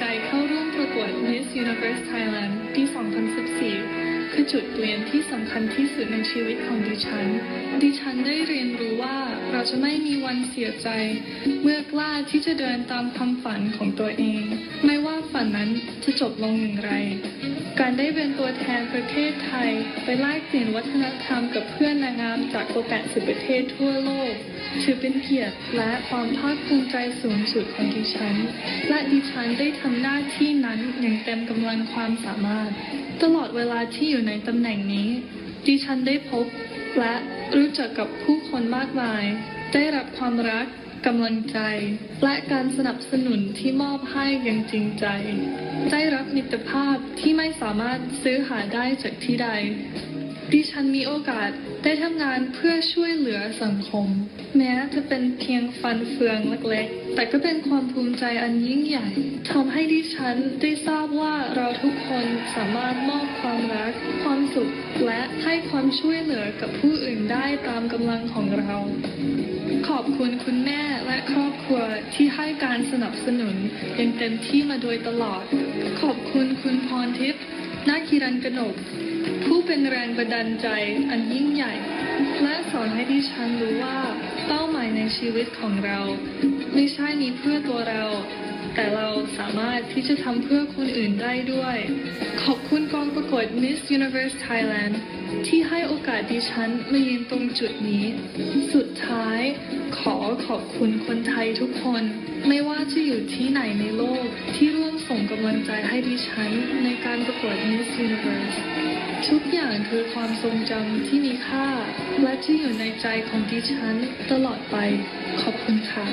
ใจเข้าร่วมประกวด Miss Universe Thailand ที่2014 คือจุดเปลี่ยนที่สำคัญที่สุดในชีวิตของดิฉัน ดิฉันได้เรียนรู้ว่าเราจะไม่มีวันเสียใจ เมื่อกล้าที่จะเดินตามความฝันของตัวเอง ฝันนั้นจะจบลงอย่างไร การได้เป็นตัวแทนประเทศไทยไปแลกเปลี่ยนวัฒนธรรมกับเพื่อนนางงามจากกว่า80 ประเทศทั่วโลก ถือเป็นเกียรติและความภาคภูมิใจสูงสุดของดิฉัน และดิฉันได้ทำหน้าที่นั้นอย่างเต็มกำลังความสามารถ ตลอดเวลาที่อยู่ในตำแหน่งนี้ ดิฉันได้พบและรู้จักกับผู้คนมากมาย ได้รับความรัก กำลังใจ และการสนับสนุนที่มอบให้อย่างจริงใจ ได้รับมิตรภาพที่ไม่สามารถซื้อหาได้จากที่ใด ดิฉันมีโอกาสได้ทำงานเพื่อช่วยเหลือสังคม แม้จะเป็นเพียงฟันเฟืองเล็กๆ แต่ก็เป็นความภูมิใจอันยิ่งใหญ่ทำให้ดิฉันได้ทราบว่าเราทุกคนสามารถมอบความรัก ความสุข และให้ความช่วยเหลือกับผู้อื่นได้ตามกำลังของเรา ขอบคุณคุณแม่ ครัวที่ให้การสนับสนุนอย่างเต็มที่มาโดยตลอด ขอบคุณคุณพรทิพย์นาคิรันกนก ผู้เป็นแรงบันดาลใจอันยิ่งใหญ่ และสอนให้ดิฉันรู้ว่าเป้าหมายในชีวิตของเรา ไม่ใช่มีเพื่อตัวเรา แต่เราสามารถที่จะทำเพื่อคนอื่นได้ด้วย ขอบคุณกองประกวด Miss Universe Thailand ที่ให้โอกาสดิฉันมายืนตรงจุดนี้ สุดท้าย ขอขอบคุณคนไทยทุกคน ไม่ว่าจะอยู่ที่ไหนในโลก ที่ร่วมส่งกำลังใจให้ดิฉันในการประกวด Miss Universe ทุกอย่างคือความทรงจำที่มีค่า และที่อยู่ในใจของดิฉันตลอดไป ขอบคุณค่ะ